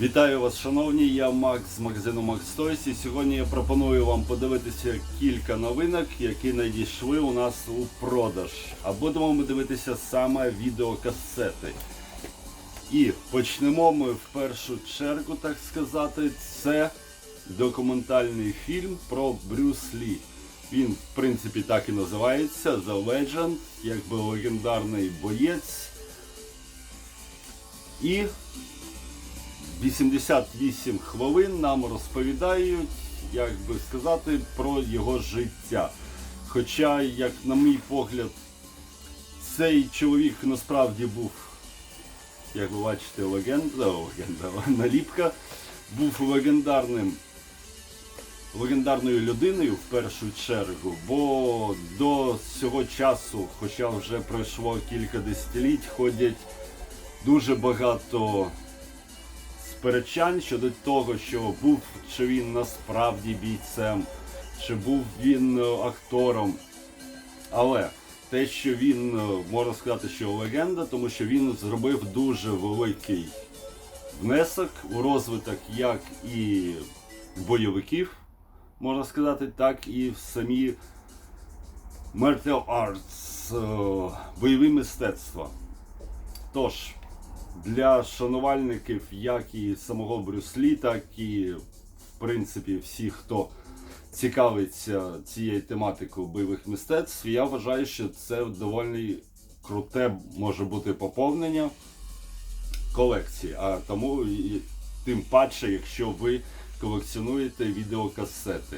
Вітаю вас, шановні. Я Макс з магазину Toys і сьогодні я пропоную вам подивитися кілька новинок, які надійшли у нас у продаж. А будемо ми дивитися саме відеокасети. І почнемо ми в першу чергу, так сказати, це документальний фільм про Брюс Лі. Він, в принципі, так і називається The Legend, якби легендарний боєць. І 88 хвилин нам розповідають, як би сказати, про його життя. Хоча, як на мій погляд, цей чоловік насправді був, як ви бачите, легенда, легенда, наліпка, був легендарним. Легендарною людиною в першу чергу, бо до цього часу, хоча вже пройшло кілька десятиліть, ходять дуже багато сперечань щодо того, що був чи він насправді бійцем, чи був він е, актором. Але те, що він, е, можна сказати, що легенда, тому що він зробив дуже великий внесок у розвиток як і бойовиків, можна сказати, так і в самі martial arts, е, бойові мистецтва. Тож, для шанувальників як і самого Брюслі, так і в принципі всіх, хто цікавиться цією тематикою бойових мистецтв, я вважаю, що це доволі круте може бути поповнення колекції. А тому і тим паче, якщо ви колекціонуєте відеокасети.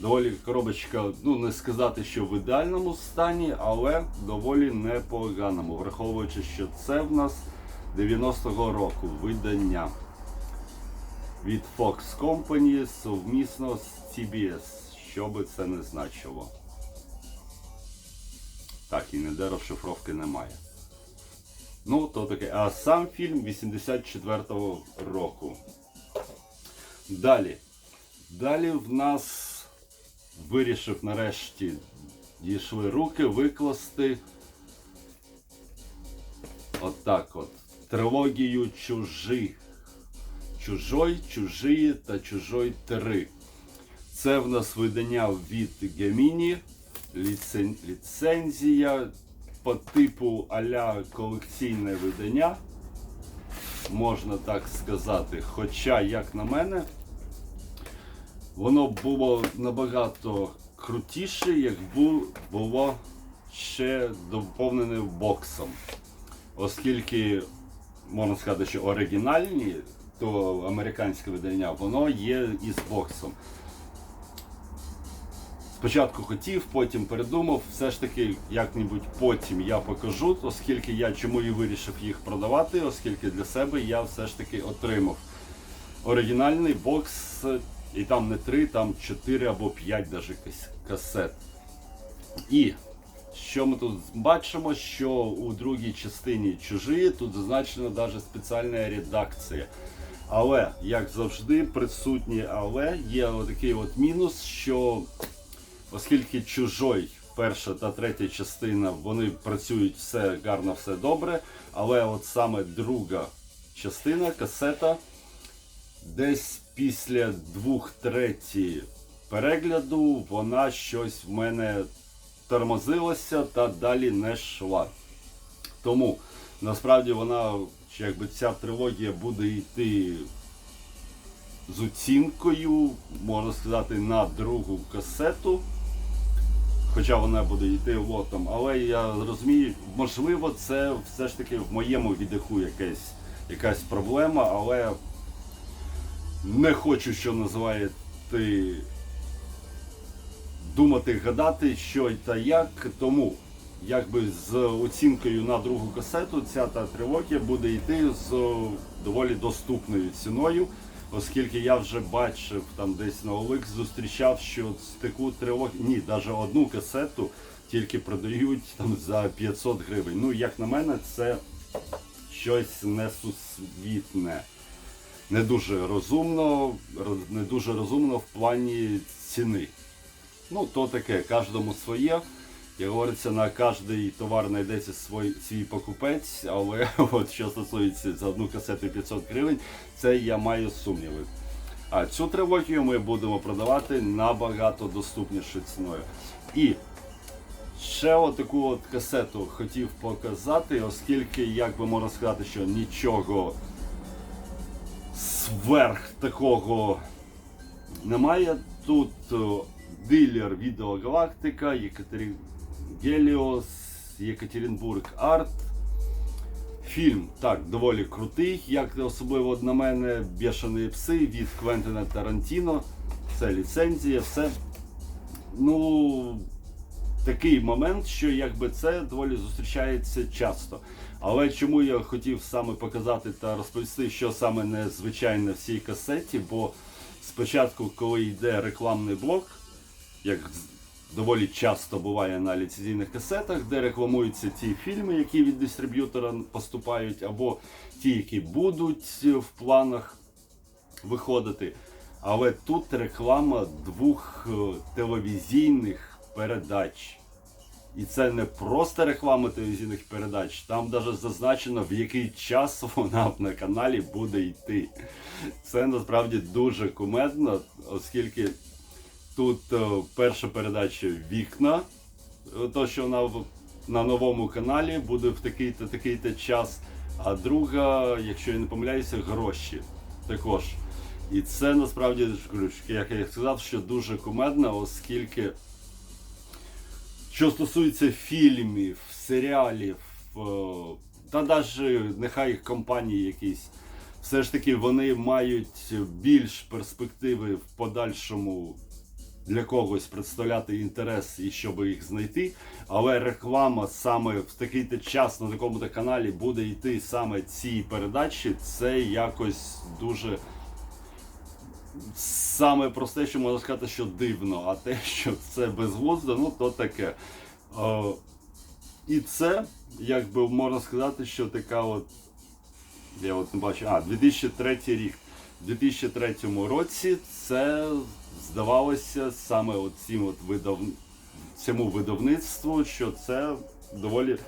Доволі коробочка, ну не сказати, що в ідеальному стані, але доволі непоганому, враховуючи, що це в нас 90-го року видання від Fox Company совмісно з CBS, що би це не значило. Так, і ніде розшифровки немає. Ну, то таке. А сам фільм 84-го року. Далі. Далі в нас вирішив нарешті дійшли руки викласти отак от. Трилогію чужих. Чужой, чужі та чужой 3. Це в нас видання від Геміні, ліцен... ліцензія по типу а-ля колекційне видання. Можна так сказати. Хоча, як на мене, воно було набагато крутіше, якби було ще доповнене боксом. Оскільки, можна сказати, що оригінальні, то американське видання, воно є із боксом. Спочатку хотів, потім передумав, все ж таки як-небудь потім я покажу, оскільки я чому і вирішив їх продавати, оскільки для себе я все ж таки отримав оригінальний бокс, і там не 3, там 4 або 5 даже кас- касет. І що ми тут бачимо, що у другій частині чужі тут зазначена навіть спеціальна редакція. Але, як завжди, присутні, але є такий от мінус, що оскільки чужой, перша та третя частина, вони працюють все гарно, все добре. Але от саме друга частина, касета, десь після двох треті перегляду вона щось в мене тормозилася та далі не йшла. Тому насправді вона, якби ця трилогія буде йти з оцінкою, можна сказати, на другу касету. Хоча вона буде йти лотом, але я розумію, можливо, це все ж таки в моєму віддиху якась, якась проблема, але не хочу, що називаєте, думати, гадати, що та як. Тому якби з оцінкою на другу касету ця та трилогія буде йти з доволі доступною ціною, оскільки я вже бачив там десь на OLX зустрічав, що таку трилогію, ні, навіть одну касету тільки продають там за 500 гривень. Ну, як на мене, це щось несусвітне. Не дуже розумно, не дуже розумно в плані ціни. Ну, то таке, кожному своє. Як говориться, на кожний товар знайдеться свій, свій покупець, але от що стосується за одну касету 500 гривень, це я маю сумніви. А цю трилогію ми будемо продавати набагато доступнішою ціною. І ще отаку от касету хотів показати, оскільки, як би можна сказати, що нічого сверх такого немає. Тут дилер Відеогалактика, Єкатері... Геліос, Єкатеринбург Арт. Фільм так доволі крутий, як особливо на мене Бешені пси від Квентина Тарантіно. Це ліцензія, все. Ну, такий момент, що якби це доволі зустрічається часто. Але чому я хотів саме показати та розповісти, що саме незвичайне в цій касеті, бо спочатку, коли йде рекламний блок, як доволі часто буває на ліцензійних касетах, де рекламуються ті фільми, які від дистриб'ютора поступають, або ті, які будуть в планах виходити. Але тут реклама двох е, телевізійних передач. І це не просто реклама телевізійних передач, там навіть зазначено, в який час вона на каналі буде йти. Це насправді дуже кумедно, оскільки тут е, перша передача вікна, е, то що вона на новому каналі буде в такий-то такий-то час. А друга, якщо я не помиляюся, гроші також. І це насправді, як я сказав, що дуже кумедно, оскільки що стосується фільмів, серіалів, е, та навіть нехай компанії якісь, все ж таки вони мають більш перспективи в подальшому для когось представляти інтерес і щоб їх знайти. Але реклама саме в такий-то час на такому-то каналі буде йти саме цій передачі, це якось дуже саме просте, що можна сказати, що дивно, а те, що це безглуздо, ну то таке. Е, і це, як би можна сказати, що така от. Я от не бачу, а, 2003 рік. У 2003 році це здавалося саме от цим от видав... цьому видавництву, що це доволі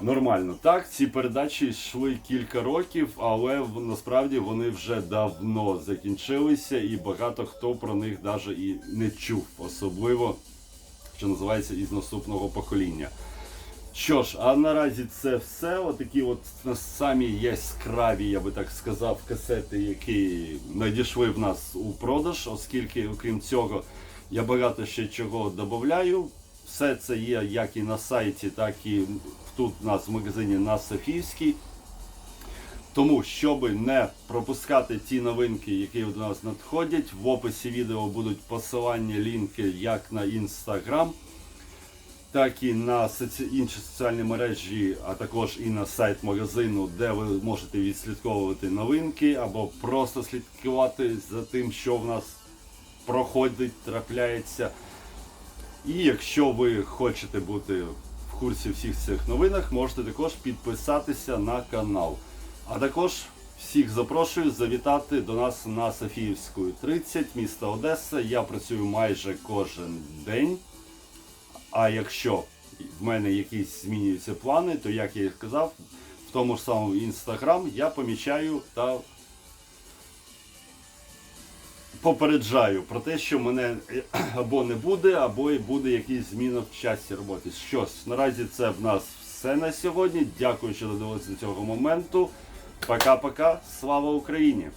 Нормально. Так, ці передачі йшли кілька років, але насправді вони вже давно закінчилися, і багато хто про них навіть і не чув, особливо, що називається, із наступного покоління. Що ж, а наразі це все. Отакі от самі яскраві, я би так сказав, касети, які надійшли в нас у продаж, оскільки, окрім цього, я багато ще чого додаю. Все це є як і на сайті, так і тут у нас в магазині на Софіївській. Тому, щоб не пропускати ті новинки, які до нас надходять, в описі відео будуть посилання, лінки як на інстаграм, так і на інші соціальні мережі, а також і на сайт магазину, де ви можете відслідковувати новинки або просто слідкувати за тим, що в нас проходить, трапляється. І якщо ви хочете бути в курсі всіх цих новинах, можете також підписатися на канал. А також всіх запрошую завітати до нас на Софіївську 30, місто Одеса. Я працюю майже кожен день. А якщо в мене якісь змінюються плани, то як я і сказав, в тому ж самому інстаграм я помічаю та попереджаю про те, що мене або не буде, або і буде якісь зміна в часі роботи. Щось, наразі це в нас все на сьогодні. Дякую, що додивилися до цього моменту. Пока-пока. Слава Україні!